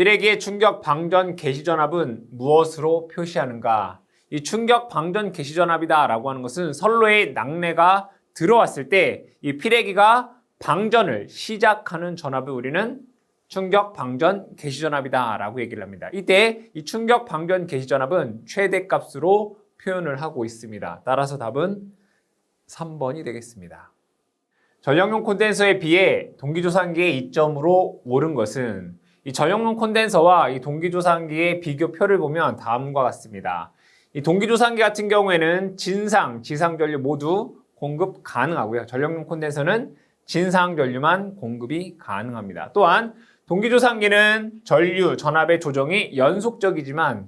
비례기의 충격 방전 개시 전압은 무엇으로 표시하는가? 이 충격 방전 개시 전압이다라고 하는 것은 선로에 낙뢰가 들어왔을 때 이 피레기가 방전을 시작하는 전압을 우리는 충격 방전 개시 전압이다라고 얘기를 합니다. 이때 이 충격 방전 개시 전압은 최대값으로 표현을 하고 있습니다. 따라서 답은 3번이 되겠습니다. 전력용 콘덴서에 비해 동기조산기의 이점으로 옳은 것은 이 전력용 콘덴서와 이 동기조산기의 비교표를 보면 다음과 같습니다. 이 동기조산기 같은 경우에는 진상, 지상 전류 모두 공급 가능하고요. 전력용 콘덴서는 진상 전류만 공급이 가능합니다. 또한 동기조산기는 전류 전압의 조정이 연속적이지만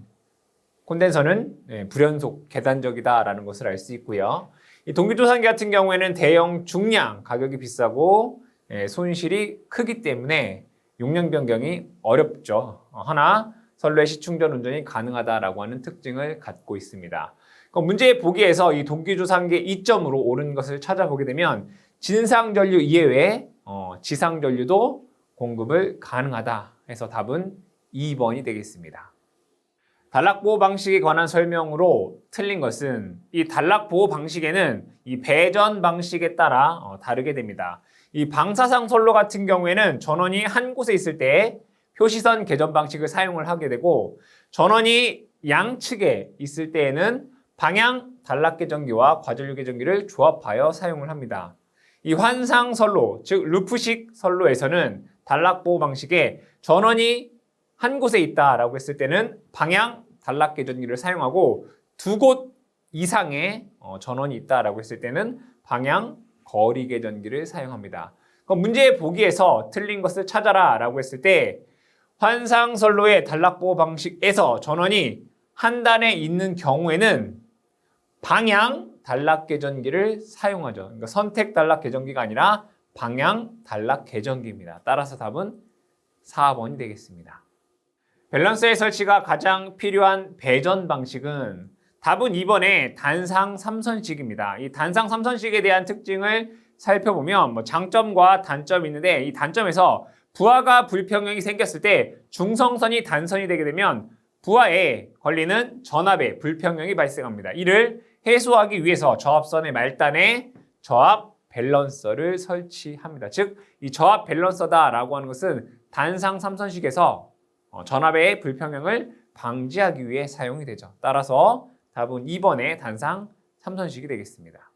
콘덴서는 네, 불연속 계단적이다라는 것을 알 수 있고요. 이 동기조산기 같은 경우에는 대형 중량 가격이 비싸고 예, 손실이 크기 때문에 용량 변경이 어렵죠. 어, 하나 선로의 시충전 운전이 가능하다라고 하는 특징을 갖고 있습니다. 문제의 보기에서 이 동기조산기의 이점으로 옳은 것을 찾아보게 되면 진상 전류 이외에 어, 지상 전류도 공급을 가능하다 해서 답은 2번이 되겠습니다. 단락보호 방식에 관한 설명으로 틀린 것은 이 단락보호 방식에는 이 배전 방식에 따라 어, 다르게 됩니다. 이 방사상 선로 같은 경우에는 전원이 한 곳에 있을 때 표시선 개전 방식을 사용을 하게 되고 전원이 양측에 있을 때에는 방향 단락 개전기와 과전류 개전기를 조합하여 사용을 합니다. 이 환상 선로, 즉 루프식 선로에서는 단락 보호 방식에 전원이 한 곳에 있다라고 했을 때는 방향 단락 개전기를 사용하고 두 곳 이상의 어, 전원이 있다라고 했을 때는 방향 거리 개전기를 사용합니다. 그럼 문제의 보기에서 틀린 것을 찾아라 라고 했을 때 환상 선로의 단락 보호 방식에서 전원이 한 단에 있는 경우에는 방향 단락 개전기를 사용하죠. 그러니까 선택 단락 개전기가 아니라 방향 단락 개전기입니다. 따라서 답은 4번이 되겠습니다. 밸런스의 설치가 가장 필요한 배전 방식은 답은 2번의 단상 3선식입니다. 이 단상 3선식에 대한 특징을 살펴보면 뭐 장점과 단점이 있는데 이 단점에서 부하가 불평형이 생겼을 때 중성선이 단선이 되게 되면 부하에 걸리는 전압의 불평형이 발생합니다. 이를 해소하기 위해서 저압선의 말단에 저압 밸런서를 설치합니다. 즉, 이 저압 밸런서다라고 하는 것은 단상 3선식에서 어, 전압의 불평형을 방지하기 위해 사용이 되죠. 따라서 답은 2번의 단상 3선식이 되겠습니다.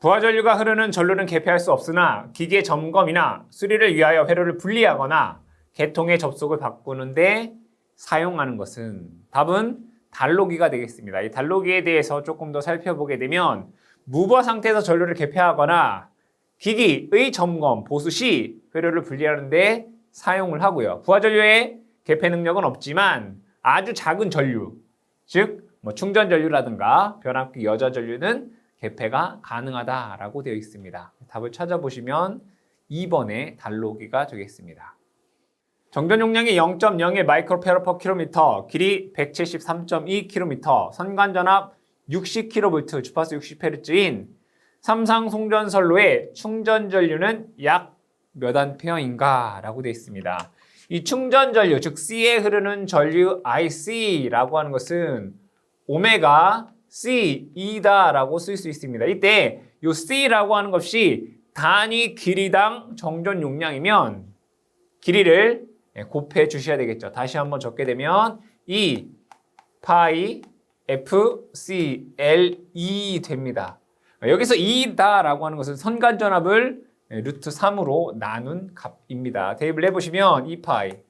부하 전류가 흐르는 전류는 개폐할 수 없으나 기계 점검이나 수리를 위하여 회로를 분리하거나 개통의 접속을 바꾸는데 사용하는 것은 답은 단로기가 되겠습니다. 이 단로기에 대해서 조금 더 살펴보게 되면 무부하 상태에서 전류를 개폐하거나 기기의 점검, 보수 시 회로를 분리하는데 사용을 하고요. 부하 전류의 개폐 능력은 없지만 아주 작은 전류, 즉 뭐 충전 전류라든가 변압기 여자 전류는 개폐가 가능하다라고 되어 있습니다. 답을 찾아보시면 2번의 단로기가 되겠습니다. 정전 용량이 0.01 마이크로페라 퍼 킬로미터, 길이 173.2km, 선간 전압 60kV, 주파수 60Hz인 삼상 송전선로의 충전 전류는 약 몇 암페어인가? 라고 되어 있습니다. 이 충전 전류, 즉 C에 흐르는 전류 IC라고 하는 것은 오메가 C2다라고 쓸 수 있습니다. 이때 이 C라고 하는 것이 단위 길이당 정전 용량이면 길이를 곱해 주셔야 되겠죠. 다시 한번 적게 되면 E 파이 F C L E 됩니다. 여기서 2다라고 하는 것은 선간 전압을 루트 3으로 나눈 값입니다. 대입을 해보시면 2파이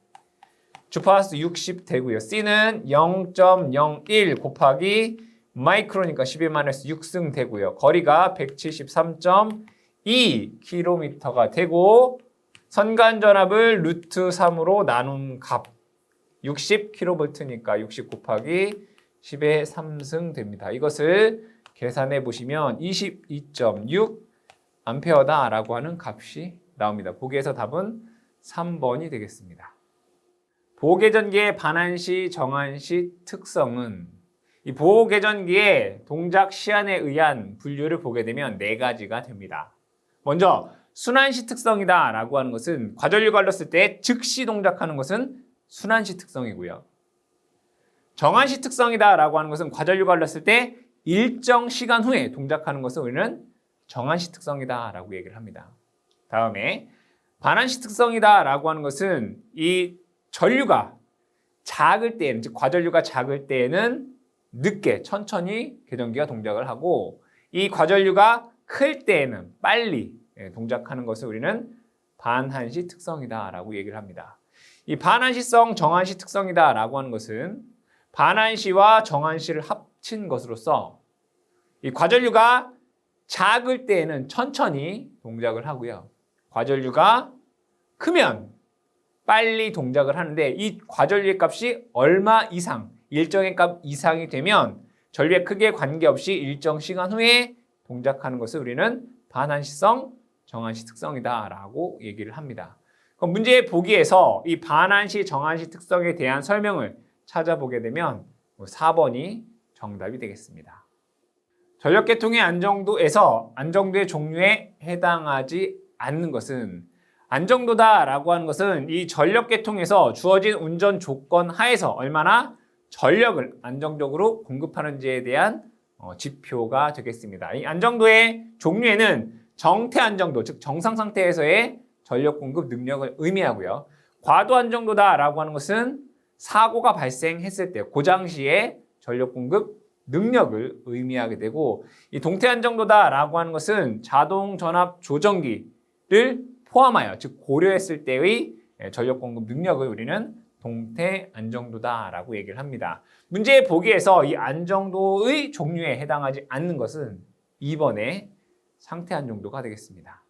주파수 60 되고요. C는 0.01 곱하기 마이크로니까 12마이너스 6승 되고요. 거리가 173.2km가 되고 선간 전압을 루트 3으로 나눈 값 60kV니까 60 곱하기 10의 3승 됩니다. 이것을 계산해 보시면 22.6 암페어다라고 하는 값이 나옵니다. 보기에서 답은 3번이 되겠습니다. 보호개전기의 반환시, 정환시 특성은 이 보호개전기의 동작 시한에 의한 분류를 보게 되면 네 가지가 됩니다. 먼저 순환시 특성이다 라고 하는 것은 과전류가 흘렀을 때 즉시 동작하는 것은 순환시 특성이고요. 정한시 특성이다 라고 하는 것은 과전류가 흘렀을 때 일정 시간 후에 동작하는 것을 우리는 정한시 특성이다 라고 얘기를 합니다. 다음에 반한시 특성이다 라고 하는 것은 이 전류가 작을 때에는 즉 과전류가 작을 때에는 늦게 천천히 계전기가 동작을 하고 이 과전류가 클 때에는 빨리 예, 동작하는 것을 우리는 반한시 특성이다라고 얘기를 합니다. 이 반한시성 정한시 특성이다라고 하는 것은 반한시와 정한시를 합친 것으로서 이 과전류가 작을 때에는 천천히 동작을 하고요. 과전류가 크면 빨리 동작을 하는데 이 과전류의 값이 얼마 이상, 일정의 값 이상이 되면 전류의 크기에 관계없이 일정 시간 후에 동작하는 것을 우리는 반한시성, 정한시 특성이다라고 얘기를 합니다. 그럼 문제 보기에서 이 반한시, 정한시 특성에 대한 설명을 찾아보게 되면 4번이 정답이 되겠습니다. 전력계통의 안정도에서 안정도의 종류에 해당하지 않는 것은 안정도다라고 하는 것은 이 전력 계통에서 주어진 운전 조건 하에서 얼마나 전력을 안정적으로 공급하는지에 대한 어, 지표가 되겠습니다. 이 안정도의 종류에는 정태 안정도, 즉 정상 상태에서의 전력 공급 능력을 의미하고요. 과도 안정도다라고 하는 것은 사고가 발생했을 때 고장 시에 전력 공급 능력을 의미하게 되고 이 동태 안정도다라고 하는 것은 자동 전압 조정기를 포함하여 즉 고려했을 때의 전력 공급 능력을 우리는 동태 안정도다라고 얘기를 합니다. 문제 보기에서 이 안정도의 종류에 해당하지 않는 것은 2번의 상태 안정도가 되겠습니다.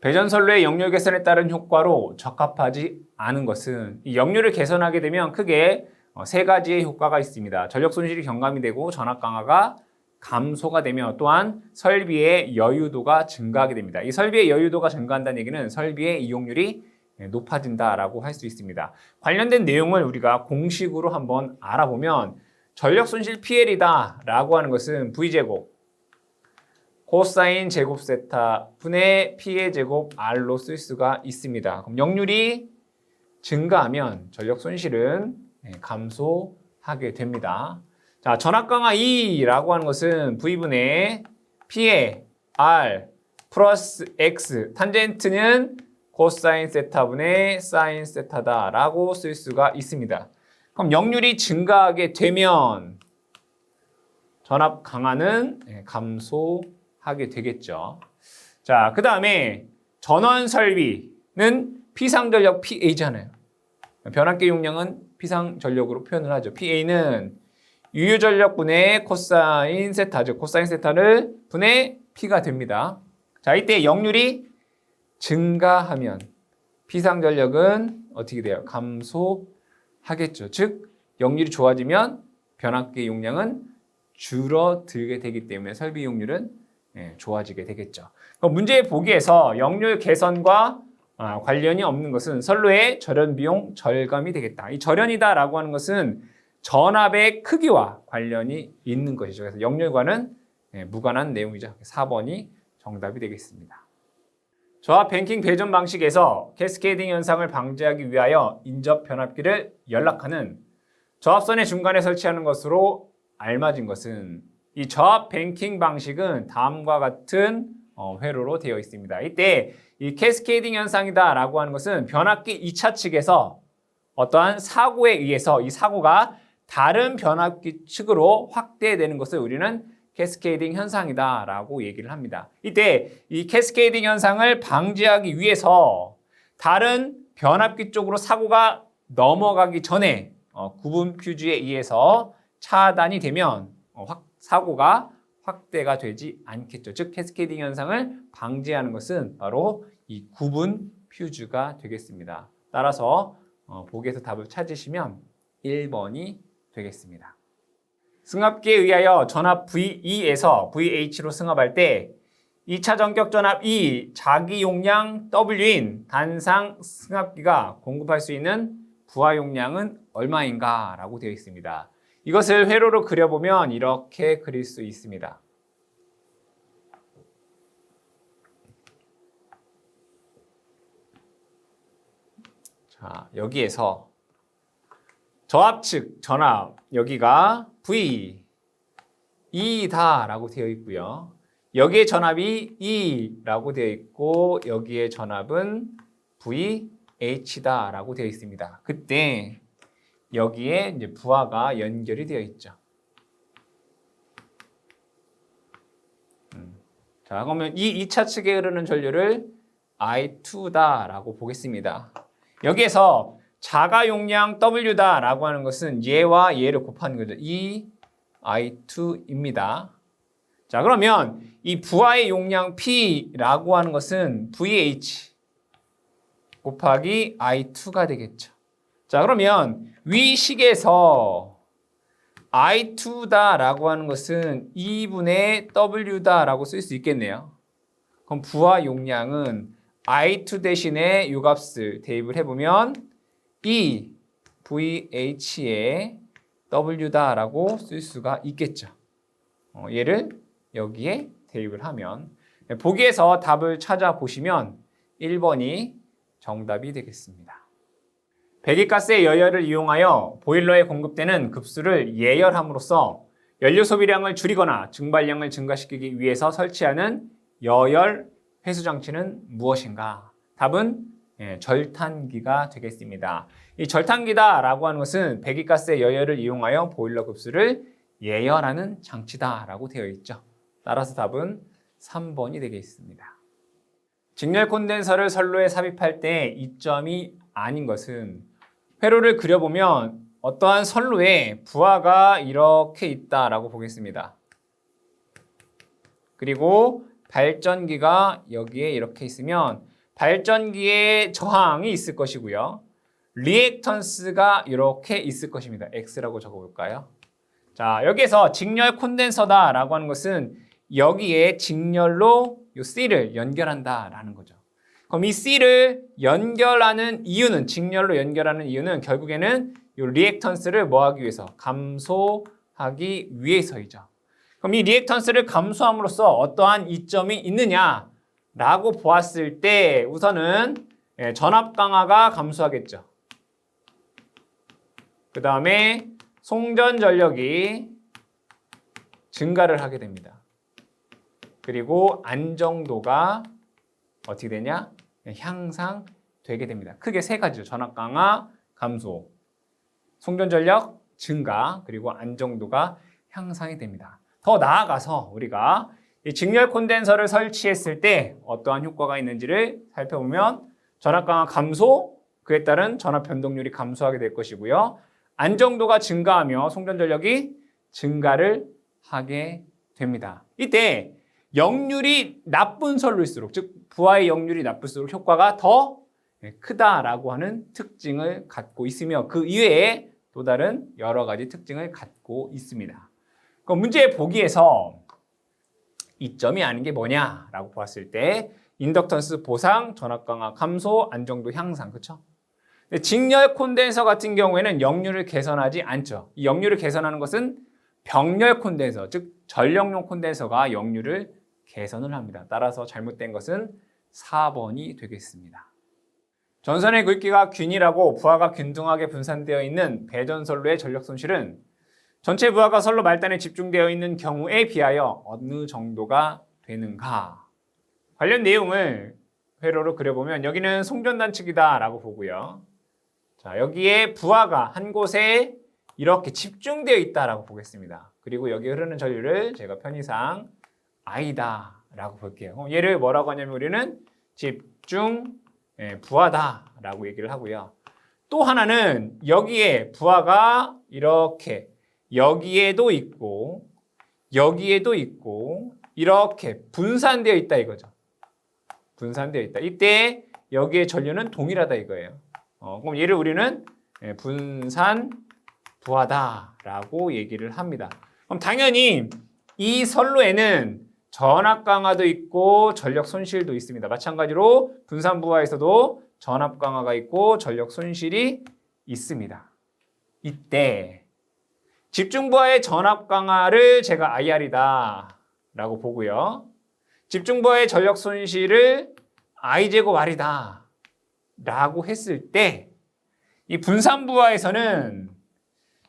배전선로의 역류 개선에 따른 효과로 적합하지 않은 것은 이 역류를 개선하게 되면 크게 어, 세 가지의 효과가 있습니다. 전력 손실이 경감이 되고 전압 강화가 감소가 되며 또한 설비의 여유도가 증가하게 됩니다. 이 설비의 여유도가 증가한다는 얘기는 설비의 이용률이 높아진다라고 할 수 있습니다. 관련된 내용을 우리가 공식으로 한번 알아보면 전력 손실 PL이다라고 하는 것은 V제곱 코사인 제곱 세타 분의 P의 제곱 R로 쓸 수가 있습니다. 그럼 역률이 증가하면 전력 손실은 네, 감소하게 됩니다. 자, 전압 강화 2라고 하는 것은 V분의 P의 R 플러스 X 탄젠트는 코사인 세타분의 사인 세타다라고 쓸 수가 있습니다. 그럼 역률이 증가하게 되면 전압 강화는 네, 감소하게 되겠죠. 자, 그 다음에 전원 설비는 피상전력 PA잖아요. 변압기 용량은 피상전력으로 표현을 하죠. PA는 유효전력 분의 코사인 세타, 즉 코사인 세타를 분의 P가 됩니다. 자, 이때 역률이 증가하면 피상전력은 어떻게 돼요? 감소하겠죠. 즉, 역률이 좋아지면 변압기 용량은 줄어들게 되기 때문에 설비 용률은 예, 좋아지게 되겠죠. 그럼 문제 보기에서 역률 개선과 아, 관련이 없는 것은 선로의 절연 비용 절감이 되겠다. 이 절연이다라고 하는 것은 전압의 크기와 관련이 있는 것이죠. 그래서 역률과는 예, 무관한 내용이죠. 4번이 정답이 되겠습니다. 저압 뱅킹 배전 방식에서 캐스케이딩 현상을 방지하기 위하여 인접 변압기를 연락하는 저압선의 중간에 설치하는 것으로 알맞은 것은 이 저압 뱅킹 방식은 다음과 같은 어, 회로로 되어 있습니다. 이때 이 캐스케이딩 현상이다라고 하는 것은 변압기 2차 측에서 어떠한 사고에 의해서 이 사고가 다른 변압기 측으로 확대되는 것을 우리는 캐스케이딩 현상이다라고 얘기를 합니다. 이때 이 캐스케이딩 현상을 방지하기 위해서 다른 변압기 쪽으로 사고가 넘어가기 전에 어, 구분 퓨즈에 의해서 차단이 되면 어, 확, 사고가 확대가 되지 않겠죠. 즉 캐스케이딩 현상을 방지하는 것은 바로 이 구분 퓨즈가 되겠습니다. 따라서 어, 보기에서 답을 찾으시면 1번이 되겠습니다. 승합기에 의하여 전압 V2에서 VH로 승합할 때 2차 전격 전압 E 자기 용량 W인 단상 승합기가 공급할 수 있는 부하 용량은 얼마인가 라고 되어 있습니다. 이것을 회로로 그려보면 이렇게 그릴 수 있습니다. 자, 여기에서 저압측 전압 여기가 V E다라고 되어 있고요. 여기에 전압이 E라고 되어 있고 여기에 전압은 VH다라고 되어 있습니다. 그때 여기에 이제 부하가 연결이 되어 있죠. 음. 자, 그러면 이 2차 측에 흐르는 전류를 I2다라고 보겠습니다. 여기에서 자가 용량 W다라고 하는 것은 얘와 얘를 곱하는 거죠. 이 I2입니다. 자, 그러면 이 부하의 용량 P라고 하는 것은 VH 곱하기 I2가 되겠죠. 자, 그러면 위 식에서 I2다라고 하는 것은 2분의 W다라고 쓸 수 있겠네요. 그럼 부하 용량은 I2 대신에 요 값을 대입을 해보면 E VH의 W다라고 쓸 수가 있겠죠. 어, 얘를 여기에 대입을 하면 네, 보기에서 답을 찾아보시면 1번이 정답이 되겠습니다. 배기가스의 여열을 이용하여 보일러에 공급되는 급수를 예열함으로써 연료 소비량을 줄이거나 증발량을 증가시키기 위해서 설치하는 여열 회수 장치는 무엇인가? 답은 예, 절탄기가 되겠습니다. 이 절탄기다라고 하는 것은 배기가스의 여열을 이용하여 보일러 급수를 예열하는 장치다라고 되어 있죠. 따라서 답은 3번이 되겠습니다. 직렬 콘덴서를 선로에 삽입할 때 이점이 아닌 것은 회로를 그려보면 어떠한 선로에 부하가 이렇게 있다라고 보겠습니다. 그리고 발전기가 여기에 이렇게 있으면 발전기에 저항이 있을 것이고요. 리액턴스가 이렇게 있을 것입니다. X라고 적어볼까요? 자, 여기에서 직렬 콘덴서다라고 하는 것은 여기에 직렬로 이 C를 연결한다라는 거죠. 그럼 이 C를 연결하는 이유는 직렬로 연결하는 이유는 결국에는 이 리액턴스를 뭐 하기 위해서 감소하기 위해서이죠. 그럼 이 리액턴스를 감소함으로써 어떠한 이점이 있느냐 라고 보았을 때 우선은 예, 전압 강화가 감소하겠죠. 그 다음에 송전 전력이 증가를 하게 됩니다. 그리고 안정도가 어떻게 되냐? 향상되게 됩니다. 크게 세 가지죠. 전압 강화, 감소, 송전 전력 증가, 그리고 안정도가 향상이 됩니다. 더 나아가서 우리가 이 직렬 콘덴서를 설치했을 때 어떠한 효과가 있는지를 살펴보면 전압 강화 감소, 그에 따른 전압 변동률이 감소하게 될 것이고요. 안정도가 증가하며 송전 전력이 증가를 하게 됩니다. 이때 역률이 나쁜 선로일수록 즉 부하의 역률이 나쁠수록 효과가 더 크다라고 하는 특징을 갖고 있으며 그 이외에 또 다른 여러 가지 특징을 갖고 있습니다. 그럼 문제 보기에서 이점이 아닌 게 뭐냐라고 보았을 때 인덕턴스 보상, 전압 강화 감소, 안정도 향상 그렇죠? 직렬 콘덴서 같은 경우에는 역률을 개선하지 않죠. 이 역률을 개선하는 것은 병렬 콘덴서, 즉 전력용 콘덴서가 역률을 개선을 합니다. 따라서 잘못된 것은 4번이 되겠습니다. 전선의 굵기가 균일하고 부하가 균등하게 분산되어 있는 배전선로의 전력 손실은 전체 부하가 선로 말단에 집중되어 있는 경우에 비하여 어느 정도가 되는가? 관련 내용을 회로로 그려보면 여기는 송전단 측이다라고 보고요. 자, 여기에 부하가 한 곳에 이렇게 집중되어 있다라고 보겠습니다. 그리고 여기 흐르는 전류를 제가 편의상 I다라고 볼게요. 얘를 뭐라고 하냐면 우리는 집중 예, 부하다라고 얘기를 하고요. 또 하나는 여기에 부하가 이렇게 여기에도 있고 여기에도 있고 이렇게 분산되어 있다 이거죠. 분산되어 있다. 이때 여기에 전류는 동일하다 이거예요. 어, 그럼 얘를 우리는 예, 분산 부하다라고 얘기를 합니다. 그럼 당연히 이 선로에는 전압 강화도 있고 전력 손실도 있습니다. 마찬가지로 분산 부하에서도 전압 강화가 있고 전력 손실이 있습니다. 이때 집중 부하의 전압 강화를 제가 IR이다 라고 보고요. 집중 부하의 전력 손실을 I제곱 R이다 라고 했을 때 이 분산 부하에서는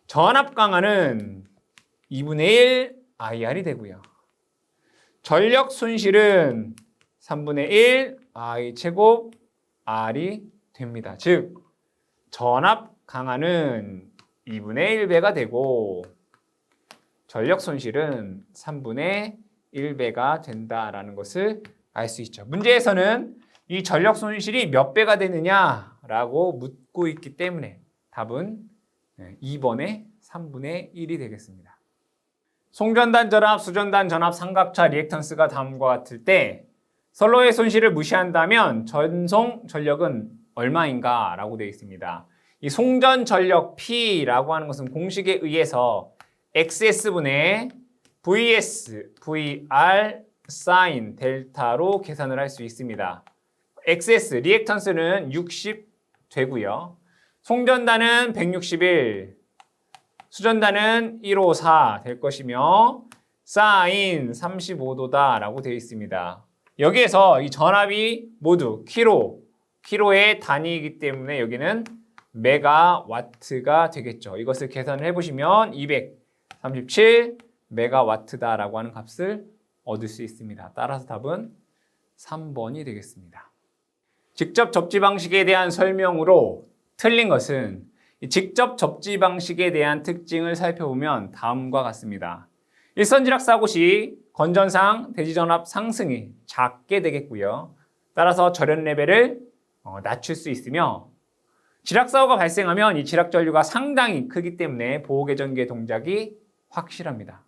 전압 강하는 2분의 1 IR이 되고요. 전력 손실은 3분의 1 I 제곱 R이 됩니다. 즉 전압 강하는 2분의 1배가 되고 전력 손실은 3분의 1배가 된다라는 것을 알 수 있죠. 문제에서는 이 전력 손실이 몇 배가 되느냐라고 묻고 있기 때문에 답은 2번의 3분의 1이 되겠습니다. 송전단 전압, 수전단 전압, 삼각차 리액턴스가 다음과 같을 때 선로의 손실을 무시한다면 전송 전력은 얼마인가 라고 되어 있습니다. 이 송전 전력 P라고 하는 것은 공식에 의해서 XS분의 VS, VR 사인 델타로 계산을 할 수 있습니다. XS 리액턴스는 60 되고요. 송전단은 161, 수전단은 154 될 것이며 사인 35도다라고 되어 있습니다. 여기에서 이 전압이 모두 키로, 키로의 단위이기 때문에 여기는 메가와트가 되겠죠. 이것을 계산을 해보시면 237 메가와트다라고 하는 값을 얻을 수 있습니다. 따라서 답은 3번이 되겠습니다. 직접 접지 방식에 대한 설명으로 틀린 것은 이 직접 접지 방식에 대한 특징을 살펴보면 다음과 같습니다. 일선지락 사고 시 건전상 대지전압 상승이 작게 되겠고요. 따라서 절연 레벨을 어, 낮출 수 있으며 지락 사고가 발생하면 이 지락 전류가 상당히 크기 때문에 보호 개전기의 동작이 확실합니다.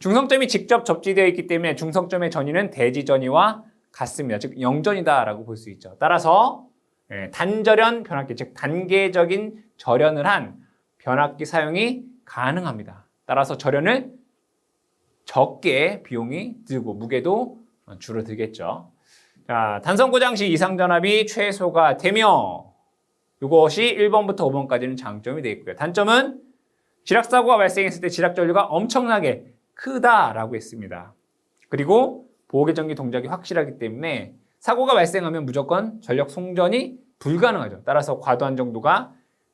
중성점이 직접 접지되어 있기 때문에 중성점의 전위는 대지 전위와 같습니다. 즉 0전이다라고 볼 수 있죠. 따라서 예, 단절연 변압기, 즉 단계적인 절연을 한 변압기 사용이 가능합니다. 따라서 절연을 적게 비용이 들고 무게도 줄어들겠죠. 자, 단선 고장 시 이상 전압이 최소가 되며 이것이 1번부터 5번까지는 장점이 되어 있고요. 단점은 지락 사고가 발생했을 때 지락 전류가 엄청나게 크다라고 했습니다. 그리고 보호개전기 동작이 확실하기 때문에 사고가 발생하면 무조건 전력 송전이 불가능하죠. 따라서 과도한 정도가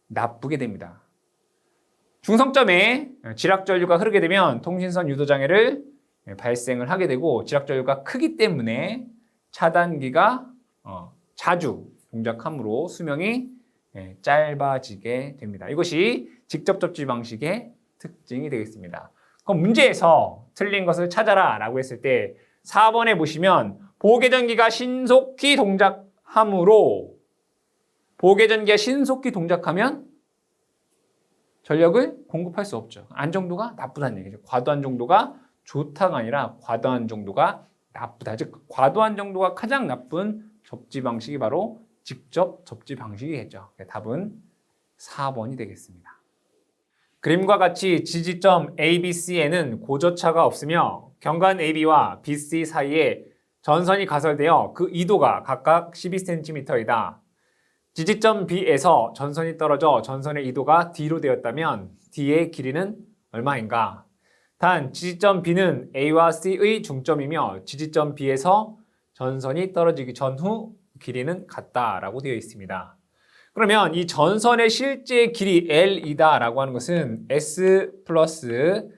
나쁘게 됩니다. 중성점에 지락 전류가 흐르게 되면 통신선 유도 장애를 발생을 하게 되고 지락 전류가 크기 때문에 차단기가 어, 자주 동작함으로 수명이 예, 짧아지게 됩니다. 이것이 직접 접지 방식의 특징이 되겠습니다. 그럼 문제에서 틀린 것을 찾아라 라고 했을 때 4번에 보시면 보계전기가 신속히 동작함으로 보계전기가 신속히 동작하면 전력을 공급할 수 없죠. 안정도가 나쁘다는 얘기죠. 과도한 정도가 좋다가 아니라 과도한 정도가 나쁘다. 즉 과도한 정도가 가장 나쁜 접지 방식이 바로 직접 접지 방식이겠죠. 답은 4번이 되겠습니다. 그림과 같이 지지점 ABC에는 고저차가 없으며 경관 AB와 BC 사이에 전선이 가설되어 그 이도가 각각 12cm이다. 지지점 B에서 전선이 떨어져 전선의 이도가 D로 되었다면 D의 길이는 얼마인가? 단 지지점 B는 A와 C의 중점이며 지지점 B에서 전선이 떨어지기 전후 길이는 같다라고 되어 있습니다. 그러면 이 전선의 실제 길이 L이다라고 하는 것은 S 플러스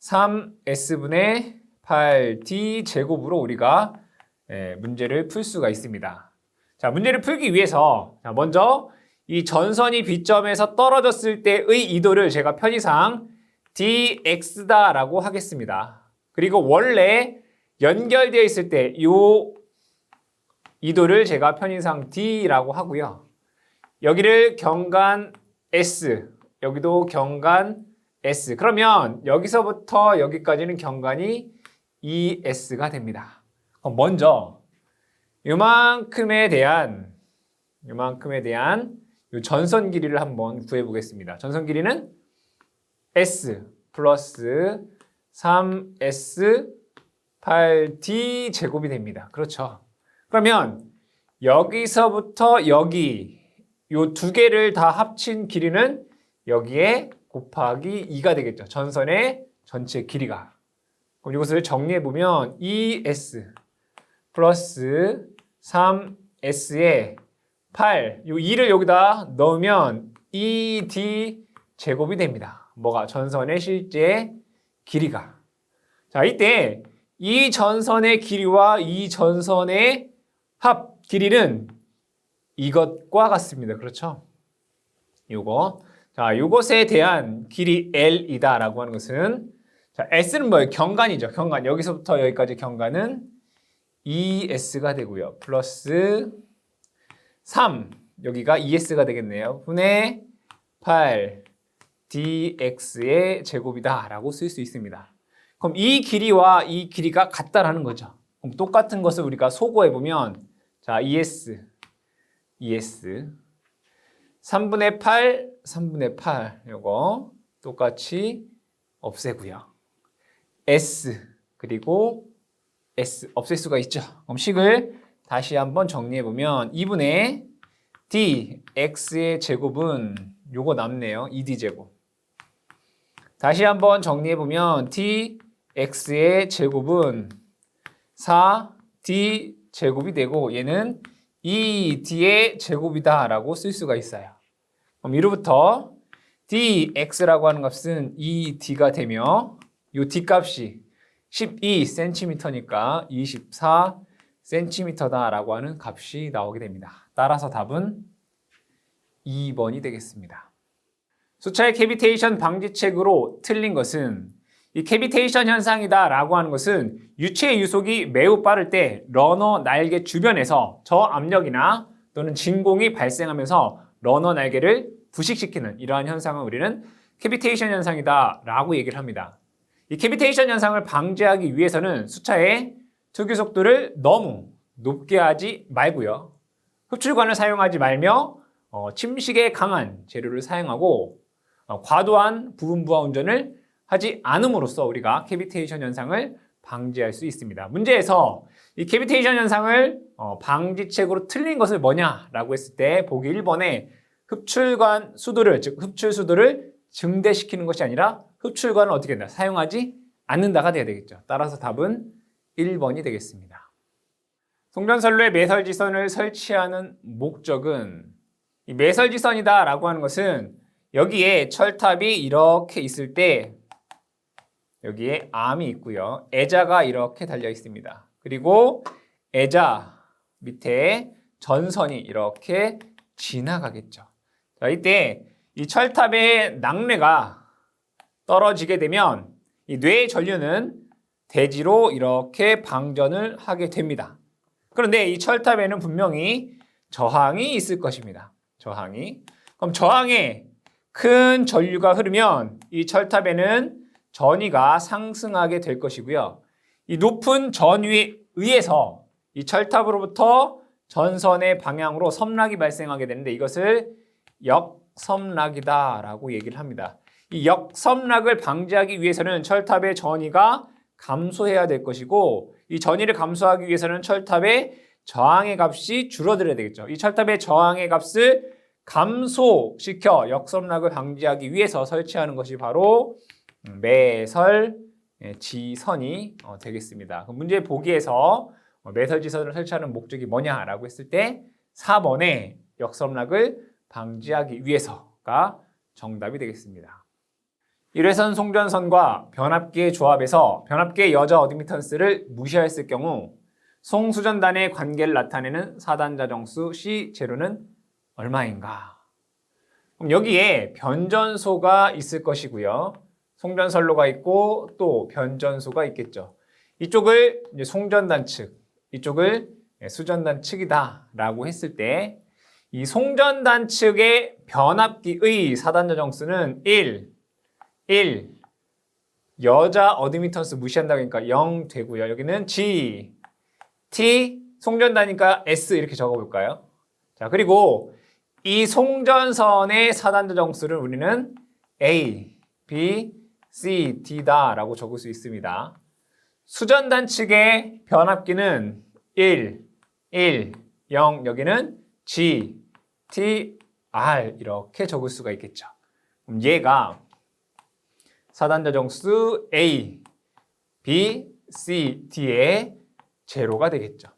3S분의 8D 제곱으로 우리가 예, 문제를 풀 수가 있습니다. 자, 문제를 풀기 위해서 먼저 이 전선이 B점에서 떨어졌을 때의 이도를 제가 편의상 dx다라고 하겠습니다. 그리고 원래 연결되어 있을 때 이 이도를 제가 편의상 d라고 하고요. 여기를 경간 S, 여기도 경간 S. 그러면 여기서부터 여기까지는 경간이 ES가 됩니다. 그럼 먼저 이만큼에 대한 이만큼에 대한 전선 길이를 한번 구해 보겠습니다. 전선 길이는 S 플러스 3S 8D 제곱이 됩니다. 그렇죠. 그러면 여기서부터 여기 요 두 개를 다 합친 길이는 여기에 곱하기 2가 되겠죠. 전선의 전체 길이가. 그럼 이것을 정리해 보면 ES 플러스 3S에 8, 요 2를 여기다 넣으면 ED 제곱이 됩니다. 뭐가 전선의 실제 길이가. 자, 이때 이 전선의 길이와 이 전선의 합 길이는 이것과 같습니다. 그렇죠? 요거. 자, 요것에 대한 길이 L이다라고 하는 것은 자, S는 뭐예요? 경간이죠. 경간. 여기서부터 여기까지 경간은 ES가 되고요. 플러스 3. 여기가 ES가 되겠네요. 분의 8 dx의 제곱이다라고 쓸 수 있습니다. 그럼 이 길이와 이 길이가 같다라는 거죠. 그럼 똑같은 것을 우리가 소거해 보면 자, ES ES 3분의 8, 3분의 8 요거 똑같이 없애고요. S 그리고 S 없앨 수가 있죠. 그럼 식을 다시 한번 정리해 보면 2분의 D X의 제곱은 요거 남네요. 2D 제곱. 다시 한번 정리해 보면 D X의 제곱은 4D 제곱이 되고 얘는 2D의 제곱이다 라고 쓸 수가 있어요. 그럼 이로부터 dx라고 하는 값은 2d가 되며 이 d 값이 12cm니까 24cm다 라고 하는 값이 나오게 됩니다. 따라서 답은 2번이 되겠습니다. 수차의 캐비테이션 방지책으로 틀린 것은 이 캐비테이션 현상이다라고 하는 것은 유체 유속이 매우 빠를 때 러너 날개 주변에서 저압력이나 또는 진공이 발생하면서 러너 날개를 부식시키는 이러한 현상을 우리는 캐비테이션 현상이다라고 얘기를 합니다. 이 캐비테이션 현상을 방지하기 위해서는 수차의 특유 속도를 너무 높게 하지 말고요. 흡출관을 사용하지 말며 어, 침식에 강한 재료를 사용하고 어, 과도한 부분 부하 운전을 하지 않음으로써 우리가 캐비테이션 현상을 방지할 수 있습니다. 문제에서 이 캐비테이션 현상을 어, 방지책으로 틀린 것을 뭐냐라고 했을 때 보기 1번에 흡출관 수도를 즉 흡출 수도를 증대시키는 것이 아니라 흡출관을 어떻게 된다? 사용하지 않는다가 돼야 되겠죠. 따라서 답은 1번이 되겠습니다. 송전선로에 매설지선을 설치하는 목적은 이 매설지선이다라고 하는 것은 여기에 철탑이 이렇게 있을 때 여기에 암이 있고요. 애자가 이렇게 달려 있습니다. 그리고 애자 밑에 전선이 이렇게 지나가겠죠. 자, 이때 이 철탑의 낙뢰가 떨어지게 되면 이 뇌의 전류는 대지로 이렇게 방전을 하게 됩니다. 그런데 이 철탑에는 분명히 저항이 있을 것입니다. 저항이. 그럼 저항에 큰 전류가 흐르면 이 철탑에는 전위가 상승하게 될 것이고요. 이 높은 전위에 의해서 이 철탑으로부터 전선의 방향으로 섬락이 발생하게 되는데 이것을 역섬락이다라고 얘기를 합니다. 이 역섬락을 방지하기 위해서는 철탑의 전위가 감소해야 될 것이고 이 전위를 감소하기 위해서는 철탑의 저항의 값이 줄어들어야 되겠죠. 이 철탑의 저항의 값을 감소시켜 역섬락을 방지하기 위해서 설치하는 것이 바로 매설 예, 지선이 어, 되겠습니다. 문제 보기에서 어, 매설 지선을 설치하는 목적이 뭐냐라고 했을 때 4번에 역섬락을 방지하기 위해서가 정답이 되겠습니다. 1회선 송전선과 변압기의 조합에서 변압기의 여자 어드미턴스를 무시하였을 경우 송수전단의 관계를 나타내는 사단자 정수 C0는 얼마인가? 그럼 여기에 변전소가 있을 것이고요. 송전선로가 있고 또 변전소가 있겠죠. 이쪽을 이제 송전단 측, 이쪽을 수전단 측이다라고 했을 때 이 송전단 측의 변압기의 사단자 정수는 1, 1, 여자 어드미턴스 무시한다고 하니까 0 되고요. 여기는 G, T, 송전단이니까 S 이렇게 적어볼까요? 자, 그리고 이 송전선의 사단자 정수를 우리는 A, B, C, D다라고 적을 수 있습니다. 수전단 측의 변압기는 1, 1, 0, 여기는 G, T, R 이렇게 적을 수가 있겠죠. 그럼 얘가 사단자 정수 A, B, C, D의 제로가 되겠죠.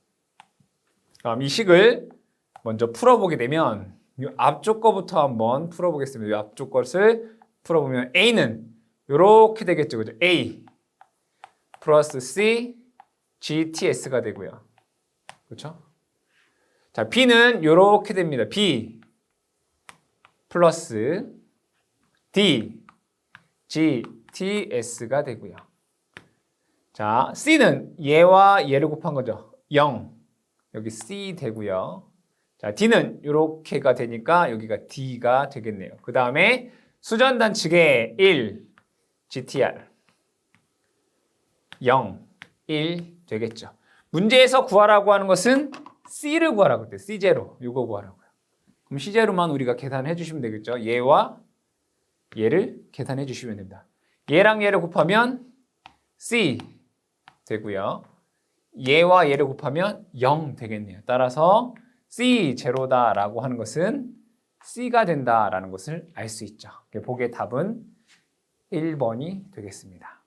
그럼 이 식을 먼저 풀어보게 되면 이 앞쪽 거부터 한번 풀어보겠습니다. 이 앞쪽 것을 풀어보면 A는 이렇게 되겠죠. 그죠? A 플러스 C GTS가 되고요. 그렇죠? 자, B는 이렇게 됩니다. B 플러스 D GTS가 되고요. 자, C는 얘와 얘를 곱한 거죠. 0. 여기 C 되고요. 자, D는 이렇게가 되니까 여기가 D가 되겠네요. 그 다음에 수전 단축에 1, GTR 0, 1 되겠죠. 문제에서 구하라고 하는 것은 C를 구하라고 했대요. C0 이거 구하라고요. 그럼 C0만 우리가 계산해 주시면 되겠죠. 얘와 얘를 계산해 주시면 됩니다. 얘랑 얘를 곱하면 C 되고요. 얘와 얘를 곱하면 0 되겠네요. 따라서 C 제로다라고 하는 것은 C가 된다라는 것을 알 수 있죠. 보기의 답은 1번이 되겠습니다.